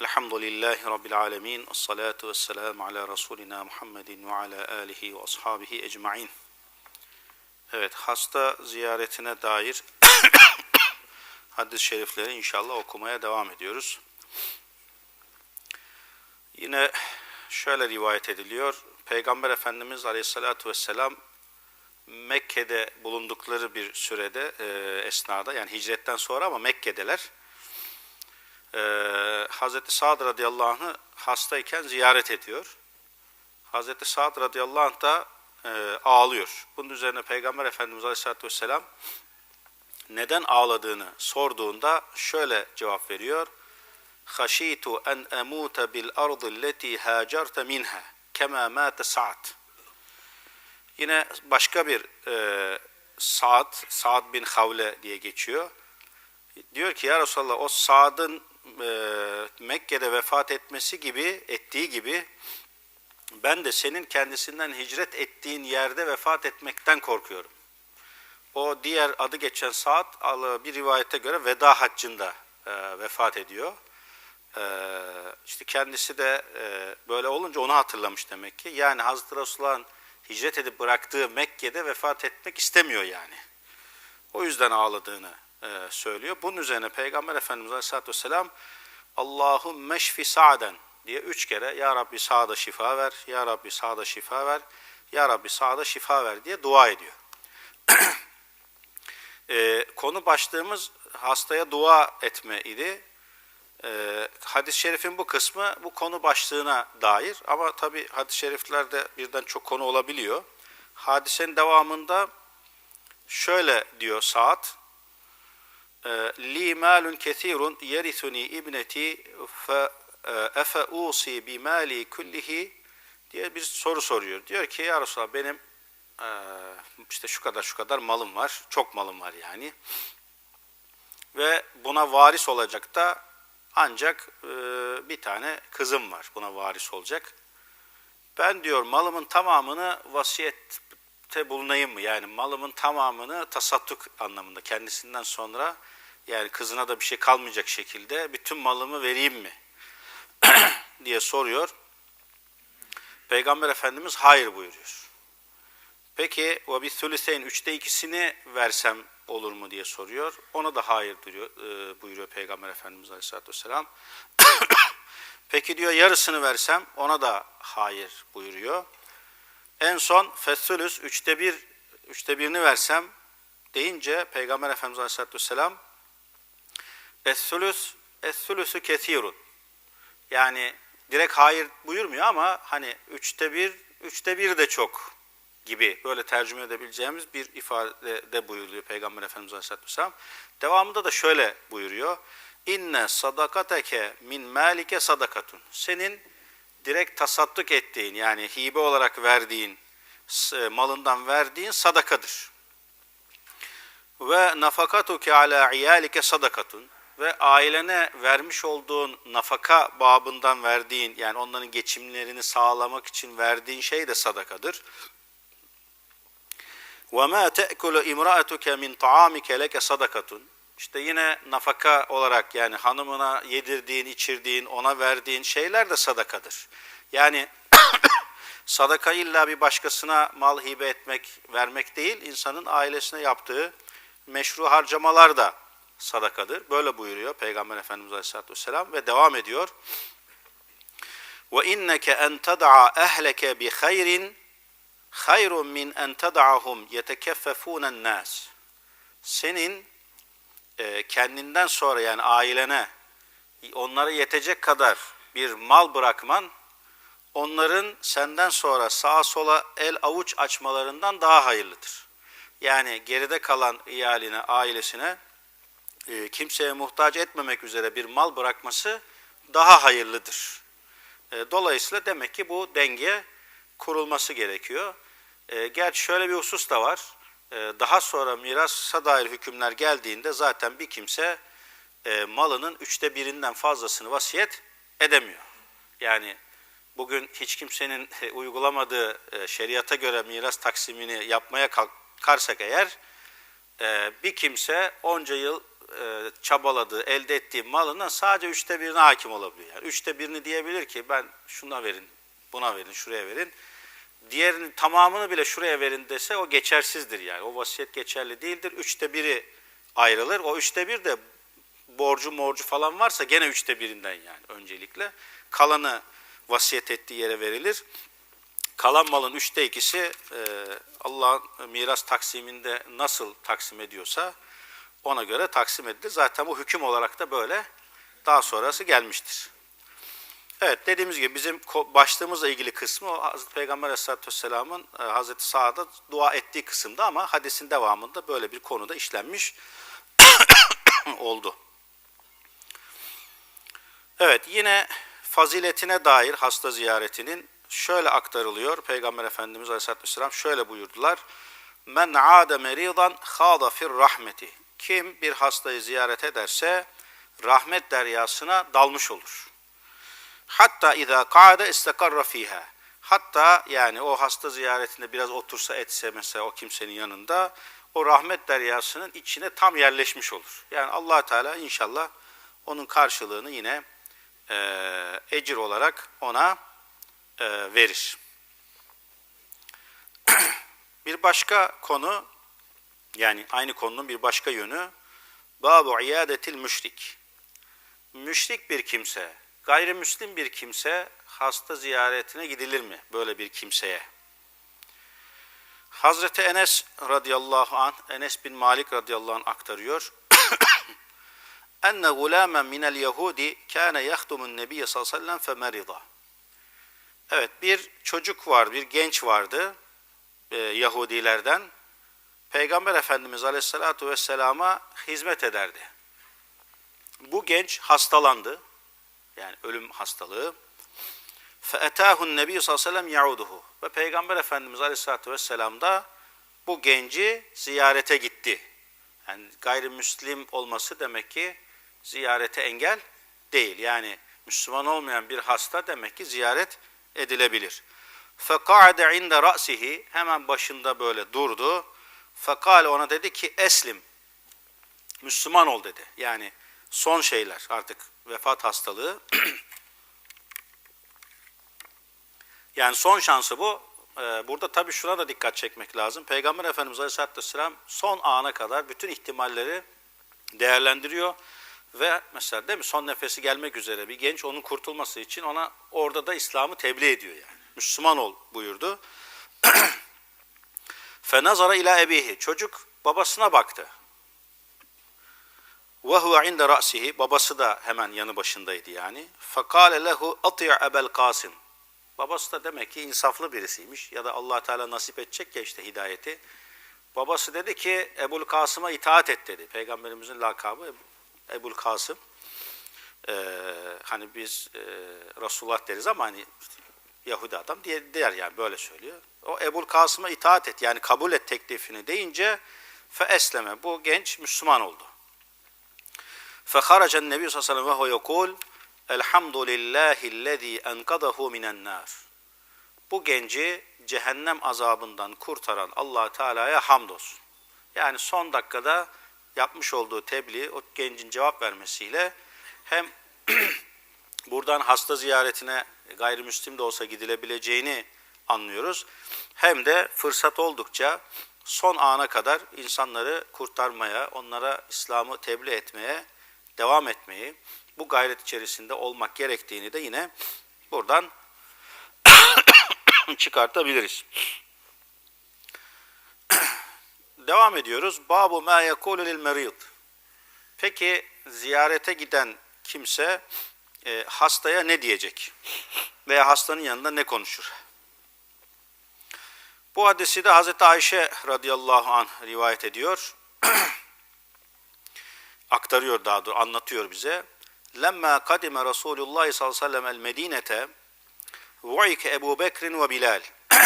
Elhamdülillahi Rabbil alemin. Esselatu vesselamu ala Resulina Muhammedin ve ala alihi ve ashabihi ecma'in. Evet, hasta ziyaretine dair hadis-i şerifleri inşallah okumaya devam ediyoruz. Yine şöyle rivayet ediliyor. Peygamber Efendimiz Aleyhisselatü Vesselam Mekke'de bulundukları bir sürede e, esnada yani hicretten sonra ama Mekke'deler E, Hazreti Sa'd radıyallahu anh'ı hastayken ziyaret ediyor. Hazreti Sa'd radıyallahu anh da e, ağlıyor. Bunun üzerine Peygamber Efendimiz Aleyhisselatü Vesselam neden ağladığını sorduğunda şöyle cevap veriyor. خَشِيتُ أَنْ أَمُوتَ بِالْأَرْضِ الَّتِي هَاجَرْتَ مِنْهَا كَمَا مَاتَ سَعَدْ Yine başka bir e, Sa'd, Sa'd bin Havle diye geçiyor. Diyor ki ya Resulallah o Sa'd'ın e, Mekke'de vefat etmesi gibi, ettiği gibi ben de senin kendisinden hicret ettiğin yerde vefat etmekten korkuyorum. O diğer adı geçen Sa'd bir rivayete göre veda haccında e, vefat ediyor. E, işte kendisi de e, böyle olunca onu hatırlamış demek ki. Yani Hazreti Resulullah'ın hicret edip bıraktığı Mekke'de vefat etmek istemiyor yani. O yüzden ağladığını e, söylüyor. Bunun üzerine Peygamber Efendimiz Aleyhisselatü Vesselam Allahümme şfi sa'den diye üç kere Ya Rabbi sağda şifa ver, Ya Rabbi sağda şifa ver, Ya Rabbi sağda şifa ver diye dua ediyor. e, konu başlığımız hastaya dua etme idi. E, hadis-i şerifin bu kısmı bu konu başlığına dair ama tabi hadis-i şeriflerde birden çok konu olabiliyor. Hadisenin devamında şöyle diyor Saat, li malun kesirun yerisuni ibneti fe efe usi bi mali kullihi diye bir soru soruyor. Diyor ki ya Resulallah benim işte şu kadar şu kadar malım var. Çok malım var yani. Ve buna varis olacak da ancak bir tane kızım var. Buna varis olacak. Ben diyor malımın tamamını vasiyette bulunayım mı? Yani malımın tamamını tasadduk anlamında kendisinden sonra yani kızına da bir şey kalmayacak şekilde bütün malımı vereyim mi? diye soruyor. Peygamber Efendimiz hayır buyuruyor. Peki ve bir sülüseyn üçte ikisini versem olur mu diye soruyor. Ona da hayır diyor, e, buyuruyor Peygamber Efendimiz Aleyhisselatü Vesselam. Peki diyor yarısını versem ona da hayır buyuruyor. En son fessülüs üçte bir, üçte birini versem deyince Peygamber Efendimiz Aleyhisselatü Vesselam Es-sülüs, es-sülüsü. Yani direkt hayır buyurmuyor ama hani üçte bir, üçte bir de çok gibi böyle tercüme edebileceğimiz bir ifade buyuruyor Peygamber Efendimiz Aleyhisselatü Vesselam. Devamında da şöyle buyuruyor. İnne sadakateke min malike sadakatun. Senin direkt tasadduk ettiğin yani hibe olarak verdiğin malından verdiğin sadakadır. Ve nafakatuke ala iyalike sadakatun ve ailene vermiş olduğun nafaka babından verdiğin yani onların geçimlerini sağlamak için verdiğin şey de sadakadır. وَمَا تَأْكُلُ اِمْرَأَتُكَ مِنْ طَعَامِكَ لَكَ sadakatun. işte yine nafaka olarak yani hanımına yedirdiğin, içirdiğin, ona verdiğin şeyler de sadakadır. Yani sadaka illa bir başkasına mal hibe etmek, vermek değil, insanın ailesine yaptığı meşru harcamalar da sadakadır. Böyle buyuruyor Peygamber Efendimiz Aleyhisselatü Vesselam ve devam ediyor. En tad'a ehleke bi hayrin hayrun min en tad'ahum yetekeffefûnen nas. Senin e, kendinden sonra yani ailene onlara yetecek kadar bir mal bırakman onların senden sonra sağa sola el avuç açmalarından daha hayırlıdır. Yani geride kalan iyaline, ailesine e, kimseye muhtaç etmemek üzere bir mal bırakması daha hayırlıdır. E, dolayısıyla demek ki bu denge kurulması gerekiyor. E, gerçi şöyle bir husus da var. Daha sonra mirasa dair hükümler geldiğinde zaten bir kimse malının üçte birinden fazlasını vasiyet edemiyor. Yani bugün hiç kimsenin uygulamadığı şeriata göre miras taksimini yapmaya kalkarsak eğer bir kimse onca yıl e, çabaladığı, elde ettiği malının sadece üçte birine hakim olabiliyor. Yani üçte birini diyebilir ki ben şuna verin, buna verin, şuraya verin. Diğerinin tamamını bile şuraya verin dese o geçersizdir yani. O vasiyet geçerli değildir. Üçte biri ayrılır. O üçte bir de borcu morcu falan varsa gene üçte birinden yani öncelikle. Kalanı vasiyet ettiği yere verilir. Kalan malın üçte ikisi e, Allah'ın miras taksiminde nasıl taksim ediyorsa ona göre taksim edilir. Zaten bu hüküm olarak da böyle daha sonrası gelmiştir. Evet dediğimiz gibi bizim başlığımızla ilgili kısmı o Hazreti Peygamber Aleyhisselatü Vesselam'ın e, Hazreti Sa'da dua ettiği kısımda ama hadisin devamında böyle bir konuda işlenmiş oldu. Evet yine faziletine dair hasta ziyaretinin şöyle aktarılıyor. Peygamber Efendimiz Aleyhisselatü Vesselam şöyle buyurdular. Men ade meridan khada fir rahmeti. Kim bir hastayı ziyaret ederse rahmet deryasına dalmış olur. Hatta izâ kâde istekarra fîhâ. Hatta yani o hasta ziyaretinde biraz otursa etse mesela o kimsenin yanında o rahmet deryasının içine tam yerleşmiş olur. Yani allah Teala inşallah onun karşılığını yine e, ecir olarak ona e, verir. bir başka konu yani aynı konunun bir başka yönü Babu iadetil müşrik. Müşrik bir kimse, gayrimüslim bir kimse hasta ziyaretine gidilir mi böyle bir kimseye? Hazreti Enes radıyallahu an, Enes bin Malik radıyallahu an aktarıyor. Enne gulamen minel yahudi kâne yahdumun nebiyye sallallahu aleyhi ve sellem. Evet bir çocuk var, bir genç vardı e, Yahudilerden. Peygamber Efendimiz Aleyhisselatü Vesselam'a hizmet ederdi. Bu genç hastalandı. Yani ölüm hastalığı. فَاَتَاهُ النَّبِيُّ sallallahu aleyhi ve sellem يَعُودُهُ Ve Peygamber Efendimiz Aleyhisselatü Vesselam da bu genci ziyarete gitti. Yani gayrimüslim olması demek ki ziyarete engel değil. Yani Müslüman olmayan bir hasta demek ki ziyaret edilebilir. فَقَعَدَ عِنْدَ رَأْسِهِ Hemen başında böyle durdu. Fekale ona dedi ki eslim. Müslüman ol dedi. Yani son şeyler artık vefat hastalığı. yani son şansı bu. Ee, burada tabii şuna da dikkat çekmek lazım. Peygamber Efendimiz Aleyhisselatü Vesselam son ana kadar bütün ihtimalleri değerlendiriyor. Ve mesela değil mi son nefesi gelmek üzere bir genç onun kurtulması için ona orada da İslam'ı tebliğ ediyor yani. Müslüman ol buyurdu. Fenazara ila ebihi. Çocuk babasına baktı. Ve huve inde ra'sihi. Babası da hemen yanı başındaydı yani. Fekale lehu ati' ebel kasim. Babası da demek ki insaflı birisiymiş. Ya da allah Teala nasip edecek ya işte hidayeti. Babası dedi ki Ebul Kasım'a itaat et dedi. Peygamberimizin lakabı Ebul Kasım. Ee, hani biz e, Resulullah deriz ama hani Yahudi adam diye der yani böyle söylüyor. O Ebul Kasım'a itaat et yani kabul et teklifini deyince fe esleme bu genç Müslüman oldu. Fe haracen Nebi sallallahu aleyhi ve sellem ve yekul Elhamdülillahillezî enkadahu minen nar. Bu genci cehennem azabından kurtaran allah Teala'ya hamdolsun. Yani son dakikada yapmış olduğu tebliğ, o gencin cevap vermesiyle hem buradan hasta ziyaretine gayrimüslim de olsa gidilebileceğini anlıyoruz. Hem de fırsat oldukça son ana kadar insanları kurtarmaya, onlara İslam'ı tebliğ etmeye devam etmeyi, bu gayret içerisinde olmak gerektiğini de yine buradan çıkartabiliriz. Devam ediyoruz. Babu ma yekulu lil merid. Peki ziyarete giden kimse e, hastaya ne diyecek? Veya hastanın yanında ne konuşur? Bu hadisi de Hazreti Ayşe radıyallahu anh rivayet ediyor. Aktarıyor daha doğrusu, anlatıyor bize. Lemma kadime Resulullah sallallahu aleyhi ve sellem el Medinete vu'ike Ebu Bekrin ve Bilal.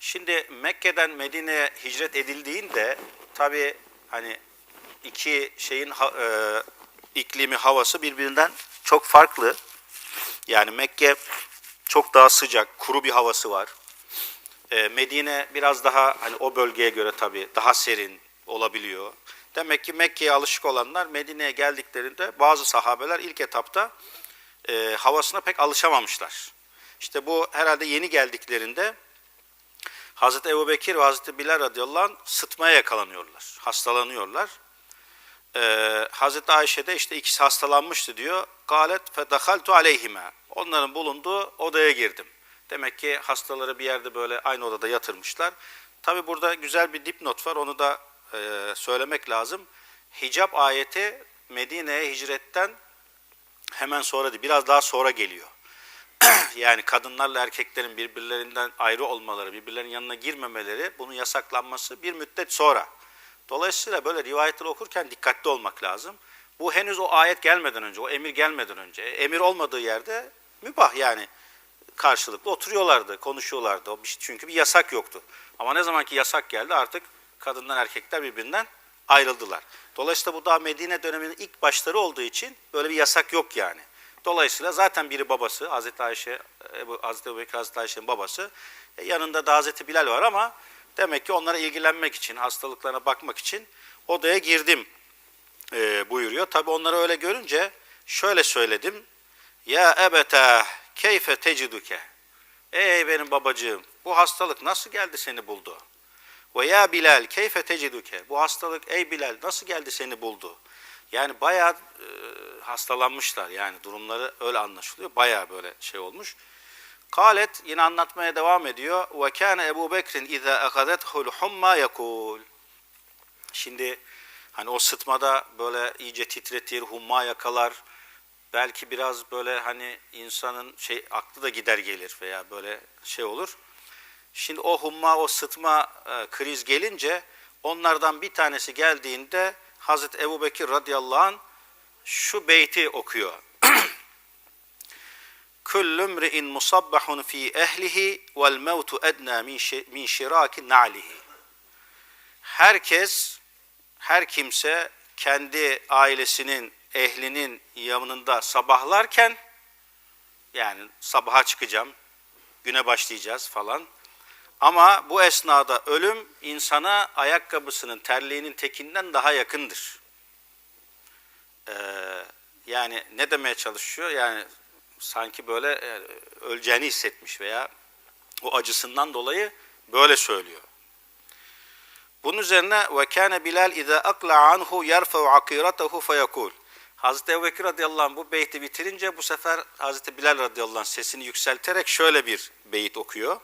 Şimdi Mekke'den Medine'ye hicret edildiğinde tabi hani iki şeyin e, iklimi havası birbirinden çok farklı. Yani Mekke çok daha sıcak, kuru bir havası var. E, Medine biraz daha hani o bölgeye göre tabi daha serin olabiliyor. Demek ki Mekke'ye alışık olanlar Medine'ye geldiklerinde bazı sahabeler ilk etapta e, havasına pek alışamamışlar. İşte bu herhalde yeni geldiklerinde Hazreti Ebu Bekir ve Hazreti Bilal radıyallahu anh sıtmaya yakalanıyorlar, hastalanıyorlar. Ee, Hazreti Ayşe de işte ikisi hastalanmıştı diyor. Galet fedahaltu aleyhime. Onların bulunduğu odaya girdim. Demek ki hastaları bir yerde böyle aynı odada yatırmışlar. Tabi burada güzel bir dipnot var onu da e, söylemek lazım. Hicap ayeti Medine'ye hicretten hemen sonra değil, biraz daha sonra geliyor. yani kadınlarla erkeklerin birbirlerinden ayrı olmaları, birbirlerinin yanına girmemeleri, bunun yasaklanması bir müddet sonra. Dolayısıyla böyle rivayetleri okurken dikkatli olmak lazım. Bu henüz o ayet gelmeden önce, o emir gelmeden önce. Emir olmadığı yerde mübah yani karşılıklı oturuyorlardı, konuşuyorlardı. Bir- Çünkü bir yasak yoktu. Ama ne zamanki yasak geldi artık kadınlar erkekler birbirinden ayrıldılar. Dolayısıyla bu daha Medine döneminin ilk başları olduğu için böyle bir yasak yok yani. Dolayısıyla zaten biri babası, Hazreti Ayşe, Hazreti Ebu Bekir, Hazreti Ayşe'nin babası. E, yanında da Hazreti Bilal var ama demek ki onlara ilgilenmek için, hastalıklarına bakmak için odaya girdim e, buyuruyor. Tabi onları öyle görünce şöyle söyledim. Ya ebete keyfe teciduke. Ey benim babacığım bu hastalık nasıl geldi seni buldu? Ve ya Bilal keyfe teciduke. Bu hastalık ey Bilal nasıl geldi seni buldu? Yani bayağı e, hastalanmışlar yani durumları öyle anlaşılıyor. Bayağı böyle şey olmuş. Kalet yine anlatmaya devam ediyor. Ve kâne Ebu Bekir'in izâ akadethul humma yakul. Şimdi hani o sıtmada böyle iyice titretir, humma yakalar. Belki biraz böyle hani insanın şey aklı da gider gelir veya böyle şey olur. Şimdi o humma, o sıtma e, kriz gelince onlardan bir tanesi geldiğinde Hazreti Ebu Bekir radıyallahu anh şu beyti okuyor. Kullu mri'in musabbahun fi ehlihi vel mevtu edna min şiraki na'lihi. Herkes, her kimse kendi ailesinin, ehlinin yanında sabahlarken yani sabaha çıkacağım, güne başlayacağız falan. Ama bu esnada ölüm insana ayakkabısının terliğinin tekinden daha yakındır. Ee, yani ne demeye çalışıyor? Yani sanki böyle e, öleceğini hissetmiş veya o acısından dolayı böyle söylüyor. Bunun üzerine ve kâne Bilal izâ akla anhu yerfe'u akîratahu feyekûl. Hazreti Ebu Bekir radıyallahu anh bu beyti bitirince bu sefer Hazreti Bilal radıyallahu anh sesini yükselterek şöyle bir beyit okuyor.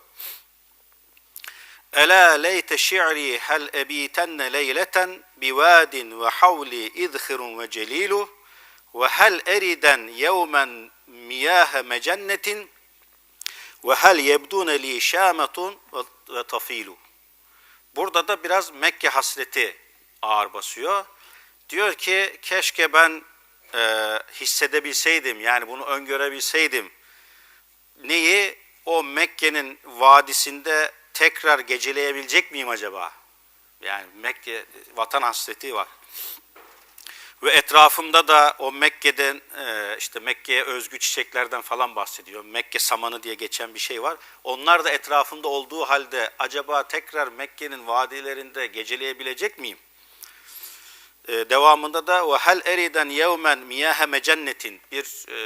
Ela leyte şi'ri hel ebitenne leyleten bivadin ve havli izhirun ve celilu ve hel eriden yevmen miyahe mecennetin ve hel yebdune li şametun ve tafilu. Burada da biraz Mekke hasreti ağır basıyor. Diyor ki keşke ben e, hissedebilseydim yani bunu öngörebilseydim. Neyi? O Mekke'nin vadisinde tekrar geceleyebilecek miyim acaba? Yani Mekke vatan hasreti var. Ve etrafımda da o Mekke'den e, işte Mekke'ye özgü çiçeklerden falan bahsediyor. Mekke samanı diye geçen bir şey var. Onlar da etrafımda olduğu halde acaba tekrar Mekke'nin vadilerinde geceleyebilecek miyim? E, devamında da o hel eriden yevmen miyahe mecennetin bir e,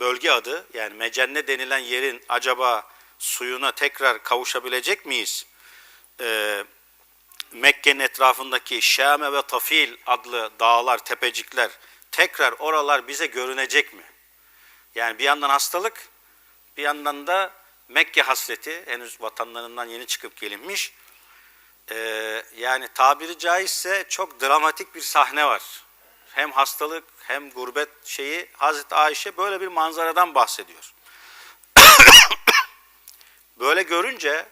bölge adı yani mecenne denilen yerin acaba suyuna tekrar kavuşabilecek miyiz? E, Mekke'nin etrafındaki Şame ve Tafil adlı dağlar, tepecikler tekrar oralar bize görünecek mi? Yani bir yandan hastalık, bir yandan da Mekke hasreti henüz vatanlarından yeni çıkıp gelinmiş. Ee, yani tabiri caizse çok dramatik bir sahne var. Hem hastalık hem gurbet şeyi Hazreti Ayşe böyle bir manzaradan bahsediyor. Böyle görünce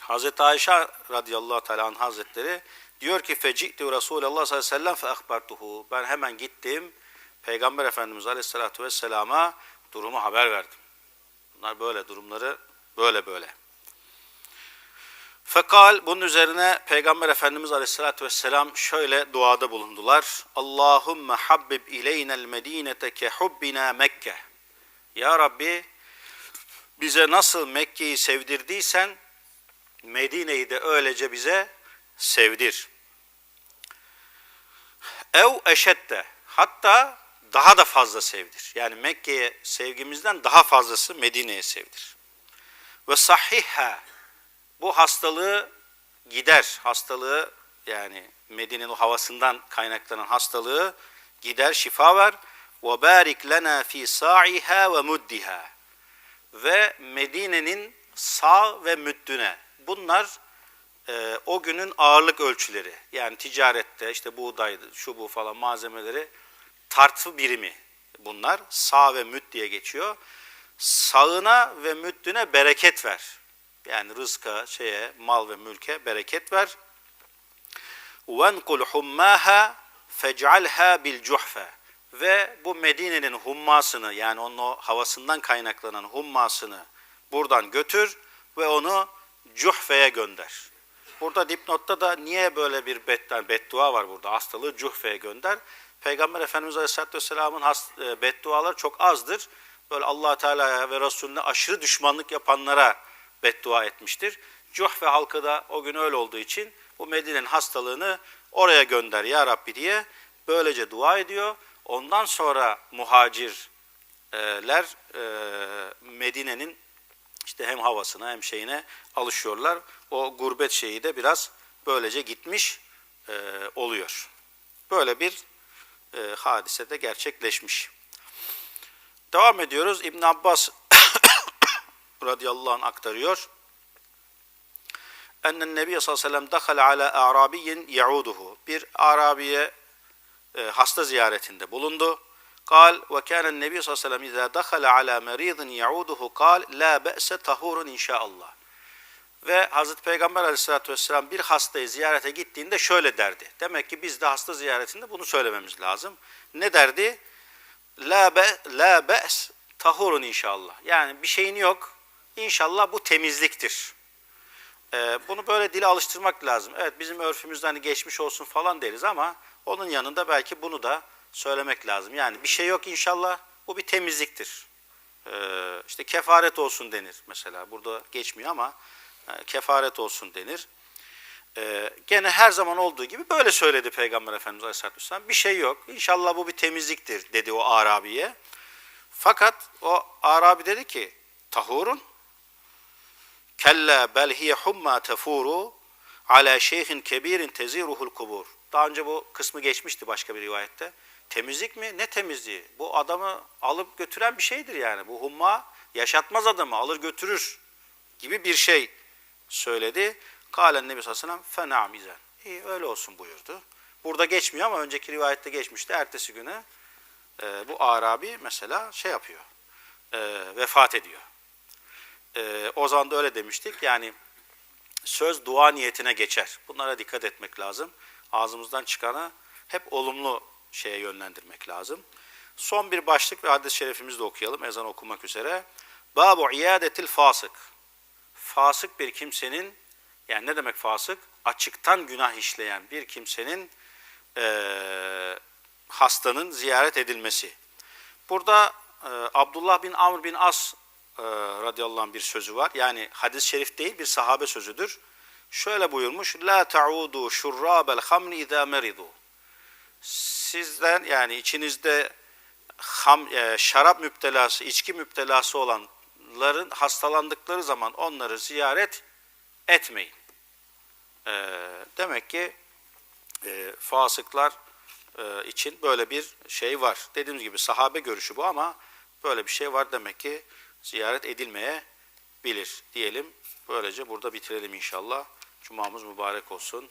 Hazreti Ayşe radıyallahu teala hazretleri diyor ki feci'tu Resulullah sallallahu aleyhi ve sellem. Ben hemen gittim Peygamber Efendimiz aleyhissalatu vesselama durumu haber verdim. Bunlar böyle durumları böyle böyle. Fekal bunun üzerine Peygamber Efendimiz Aleyhisselatü Vesselam şöyle duada bulundular. Allahümme habbib ileynel medinete ke hubbina Mekke. Ya Rabbi bize nasıl Mekke'yi sevdirdiysen Medine'yi de öylece bize sevdir. Ev eşedde. Hatta daha da fazla sevdir. Yani Mekke'ye sevgimizden daha fazlası Medine'ye sevdir. Ve sahihha. Bu hastalığı gider. Hastalığı yani Medine'nin havasından kaynaklanan hastalığı gider, şifa ver. Ve barik lena fi sa'iha ve muddiha Ve Medine'nin sağ ve müddüne. Bunlar e, o günün ağırlık ölçüleri. Yani ticarette işte buğdaydı, şu bu falan malzemeleri tartı birimi bunlar. Sağ ve müd diye geçiyor. Sağına ve müddüne bereket ver. Yani rızka, şeye, mal ve mülke bereket ver. وَنْقُلْ حُمَّاهَا فَجْعَلْهَا بِالْجُحْفَ ve bu Medine'nin hummasını yani onun o havasından kaynaklanan hummasını buradan götür ve onu Cuhfe'ye gönder. Burada dipnotta da niye böyle bir beddua, var burada? Hastalığı Cuhfe'ye gönder. Peygamber Efendimiz Aleyhisselatü Vesselam'ın e, bedduaları çok azdır. Böyle allah Teala'ya ve Resulüne aşırı düşmanlık yapanlara beddua etmiştir. Cuhfe halkı da o gün öyle olduğu için bu Medine'nin hastalığını oraya gönder ya Rabbi diye böylece dua ediyor. Ondan sonra muhacirler e, Medine'nin işte hem havasına hem şeyine alışıyorlar. O gurbet şeyi de biraz böylece gitmiş e, oluyor. Böyle bir e, hadise de gerçekleşmiş. Devam ediyoruz. İbn Abbas radıyallahu anh aktarıyor. Ennen Nebi sallallahu aleyhi ve sellem dakhala ala Arabiyyin yauduhu. Bir Arabiye e, hasta ziyaretinde bulundu. Kal ve kânen nebi sallallahu aleyhi ve sellem izâ dakhala alâ merîdin ya'uduhu kal la be'se tahurun inşaallah. Ve Hazreti Peygamber aleyhissalatü vesselam bir hastayı ziyarete gittiğinde şöyle derdi. Demek ki biz de hasta ziyaretinde bunu söylememiz lazım. Ne derdi? La, be, la be's tahurun inşallah. Yani bir şeyin yok. İnşallah bu temizliktir. Ee, bunu böyle dile alıştırmak lazım. Evet bizim örfümüzde hani geçmiş olsun falan deriz ama onun yanında belki bunu da söylemek lazım. Yani bir şey yok inşallah bu bir temizliktir. Ee, işte kefaret olsun denir mesela. Burada geçmiyor ama e, kefaret olsun denir. Ee, gene her zaman olduğu gibi böyle söyledi Peygamber Efendimiz Aleyhisselatü Vesselam. Bir şey yok. İnşallah bu bir temizliktir dedi o Arabi'ye. Fakat o Arabi dedi ki tahurun kella bel hiye humma tefuru ala şeyhin kebirin teziruhul kubur. Daha önce bu kısmı geçmişti başka bir rivayette. Temizlik mi? Ne temizliği? Bu adamı alıp götüren bir şeydir yani. Bu humma yaşatmaz adamı, alır götürür gibi bir şey söyledi. Kalen Nebi sallallahu aleyhi ve sellem fena'm izen. İyi öyle olsun buyurdu. Burada geçmiyor ama önceki rivayette geçmişti. Ertesi günü e, bu Arabi mesela şey yapıyor, e, vefat ediyor. E, o zaman da öyle demiştik. Yani söz dua niyetine geçer. Bunlara dikkat etmek lazım. Ağzımızdan çıkanı hep olumlu şeye yönlendirmek lazım. Son bir başlık ve hadis-i şerifimizi de okuyalım ezan okumak üzere. Babu iadetil fasık. Fasık bir kimsenin, yani ne demek fasık? Açıktan günah işleyen bir kimsenin eee, hastanın ziyaret edilmesi. Burada e, Abdullah bin Amr bin As e, radıyallahu anh bir sözü var. Yani hadis-i şerif değil bir sahabe sözüdür. Şöyle buyurmuş. La ta'udu şurrabel hamri izâ meridu. Sizden yani içinizde ham, e, şarap müptelası, içki müptelası olanların hastalandıkları zaman onları ziyaret etmeyin. E, demek ki e, fasıklar e, için böyle bir şey var. Dediğimiz gibi sahabe görüşü bu ama böyle bir şey var demek ki ziyaret edilmeye bilir diyelim. Böylece burada bitirelim inşallah. Cumamız mübarek olsun.